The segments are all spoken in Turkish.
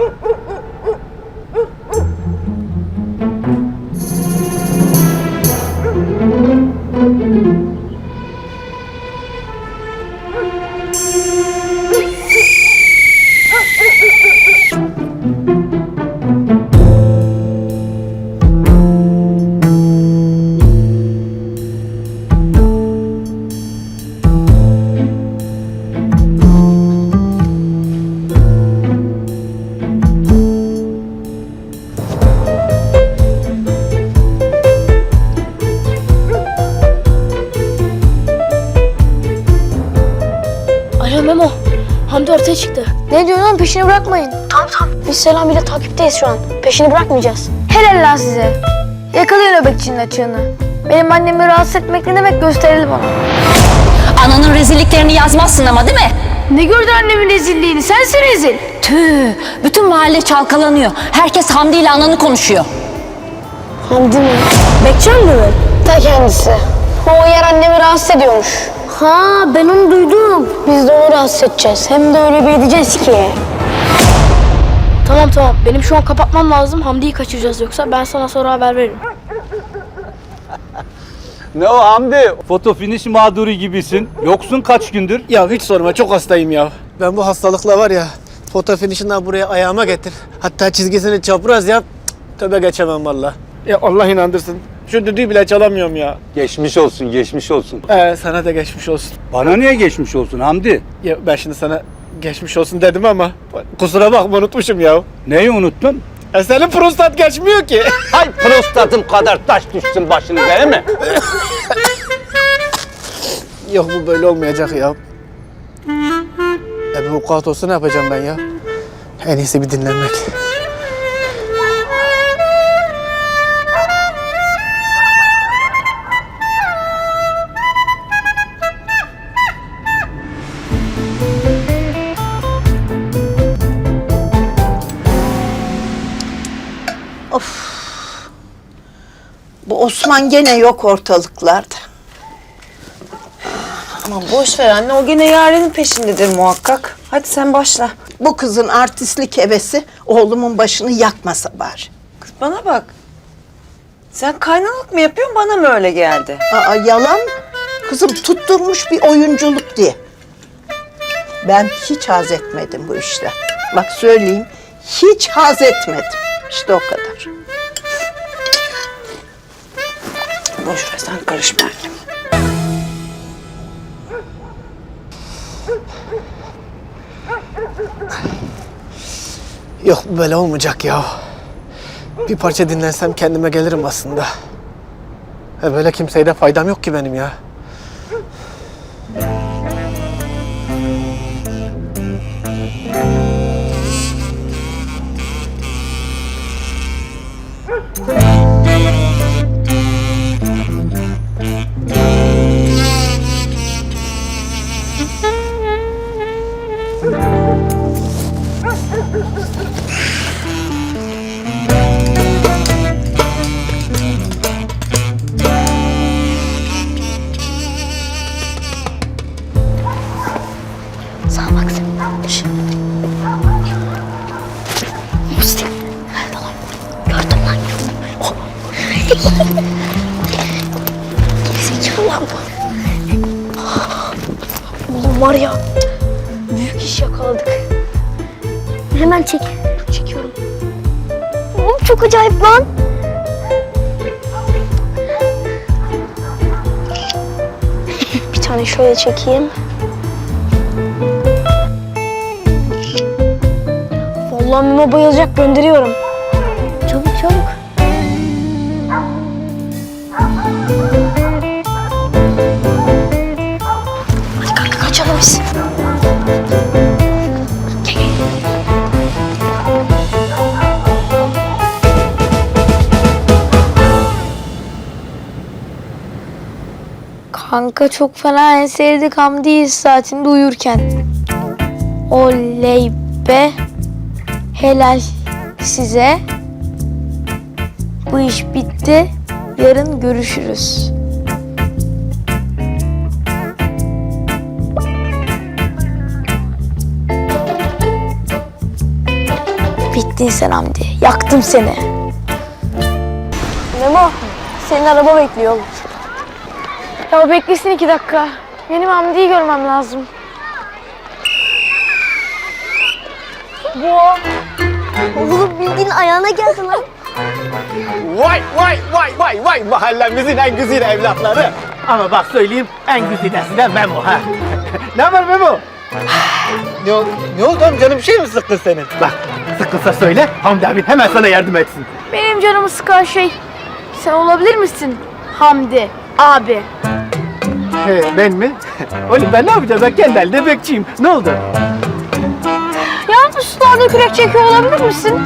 Ooh, ooh, ooh, ooh. Peşini bırakmayın. Tamam tamam. Biz Selam ile takipteyiz şu an. Peşini bırakmayacağız. Helal lan size. Yakalayın nöbetçinin açığını. Benim annemi rahatsız etmek ne demek gösterelim ona. Ananın rezilliklerini yazmazsın ama değil mi? Ne gördün annemin rezilliğini? Sensin rezil. Tüh, bütün mahalle çalkalanıyor. Herkes Hamdi ile ananı konuşuyor. Hamdi mi? Bekçen mi? Ta kendisi. O yer annemi rahatsız ediyormuş. Ha ben onu duydum. Biz de onu rahatsız edeceğiz. Hem de öyle bir edeceğiz ki. Tamam tamam. Benim şu an kapatmam lazım. Hamdi'yi kaçıracağız yoksa ben sana sonra haber veririm. Ne o Hamdi? Foto finish mağduru gibisin. Yoksun kaç gündür? Ya hiç sorma çok hastayım ya. Ben bu hastalıkla var ya foto finişinden buraya ayağıma getir. Hatta çizgisini çapraz yap. Cık, Tövbe geçemem valla. Ya Allah inandırsın. Şu düdüğü bile çalamıyorum ya. Geçmiş olsun, geçmiş olsun. Ee, sana da geçmiş olsun. Bana niye geçmiş olsun Hamdi? Ya ben şimdi sana geçmiş olsun dedim ama kusura bakma unutmuşum ya. Neyi unuttun? E senin prostat geçmiyor ki. Hay prostatım kadar taş düşsün başınıza değil mi? Yok bu böyle olmayacak ya. E bu vukuat olsa ne yapacağım ben ya? En iyisi bir dinlenmek. Bu Osman gene yok ortalıklarda. Aman boş ver anne o gene Yaren'in peşindedir muhakkak. Hadi sen başla. Bu kızın artistlik hevesi oğlumun başını yakmasa bari. Kız bana bak. Sen kaynalık mı yapıyorsun bana mı öyle geldi? Aa yalan? Kızım tutturmuş bir oyunculuk diye. Ben hiç haz etmedim bu işten. Bak söyleyeyim hiç haz etmedim. İşte o kadar. Boş ver sen karışma. Yok bu böyle olmayacak ya. Bir parça dinlensem kendime gelirim aslında. E böyle kimseye de faydam yok ki benim ya. Gerizekalı lan bu. Oğlum var ya. Büyük iş yakaladık. Hemen çek. Çekiyorum. Oğlum çok acayip lan. Bir tane şöyle çekeyim. Vallahi Memo bayılacak gönderiyorum. Kanka çok fena en sevdik Hamdi saatinde uyurken. Oley be. Helal size. Bu iş bitti. Yarın görüşürüz. Bittin sen Hamdi. Yaktım seni. Memo, senin araba bekliyor. Ya beklesin iki dakika. Benim Hamdi'yi görmem lazım. Bu o. Oğlum bildiğin ayağına geldi lan. Vay vay vay vay vay mahallemizin en güzel evlatları. Ama bak söyleyeyim en güzidesi de Memo ha. ne haber Memo? ne, ol- ne oldu oğlum canım bir şey mi sıkkın senin? Bak sıkılsa söyle Hamdi abi hemen sana yardım etsin. Benim canımı sıkan şey sen olabilir misin Hamdi abi? He, ben mi? Oğlum ben ne yapacağım ben kendi elde bekçiyim. Ne oldu? Yalnız sularda kürek çekiyor olabilir misin?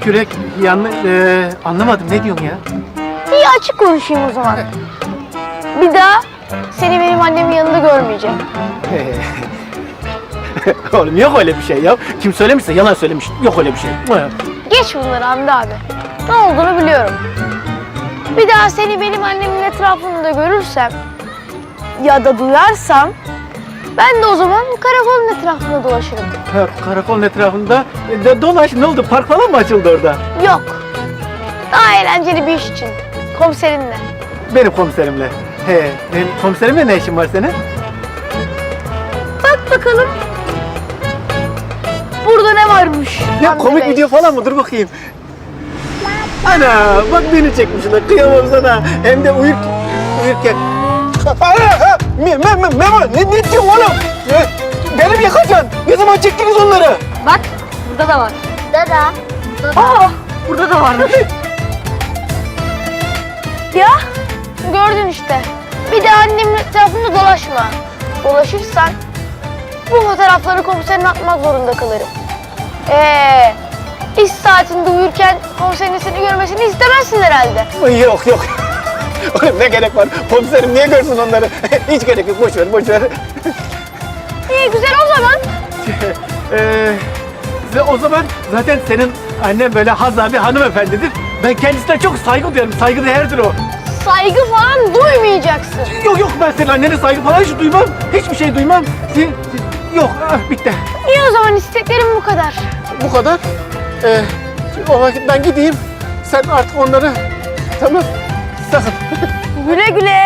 Kürek yanlış ee, anlamadım ne diyorsun ya? İyi açık konuşayım o zaman. Bir daha seni benim annemin yanında görmeyeceğim. Oğlum yok öyle bir şey ya. Kim söylemişse yalan söylemiş. Yok öyle bir şey. Geç bunları Hamdi abi. Ne olduğunu biliyorum. Bir daha seni benim annemin etrafında görürsem ya da duyarsam ben de o zaman karakolun etrafında dolaşırım. Ha, karakolun etrafında e, de, dolaş ne oldu? Park falan mı açıldı orada? Yok. Daha eğlenceli bir iş için. Komiserinle. Benim komiserimle. He, benim komiserimle ne işin var senin? Bak bakalım. Burada ne varmış? Ya Hamdi komik Bey? video falan mı? Dur bakayım. Ana bak beni çekmişler. Kıyamam sana. Hem de uyur, uyurken. Ana! Me, me, me, Memo ne, ne diyorsun oğlum? Ya, Beni mi yakacaksın? Ne zaman çektiniz onları? Bak burada da var. Dada. Aa burada da varmış. Ya gördün işte. Bir de annemin etrafında dolaşma. Dolaşırsan bu fotoğrafları komiserine atmak zorunda kalırım. Ee, iş saatinde uyurken komiserin seni görmesini istemezsin herhalde. Yok yok. Ne gerek var? Komiserim niye görsün onları? Hiç gerek yok. Boş ver, boş ver. İyi güzel o zaman. Ee, ve o zaman zaten senin annen böyle Hazza bir hanımefendidir. Ben kendisine çok saygı duyarım. Saygı değerdir o. Saygı falan duymayacaksın. Yok yok ben senin annene saygı falan hiç duymam. Hiçbir şey duymam. Si- si- Yok ah, bitti. İyi o zaman isteklerim bu kadar. Bu kadar. Ee, o vakit ben gideyim. Sen artık onları tamam sakın. Güle güle.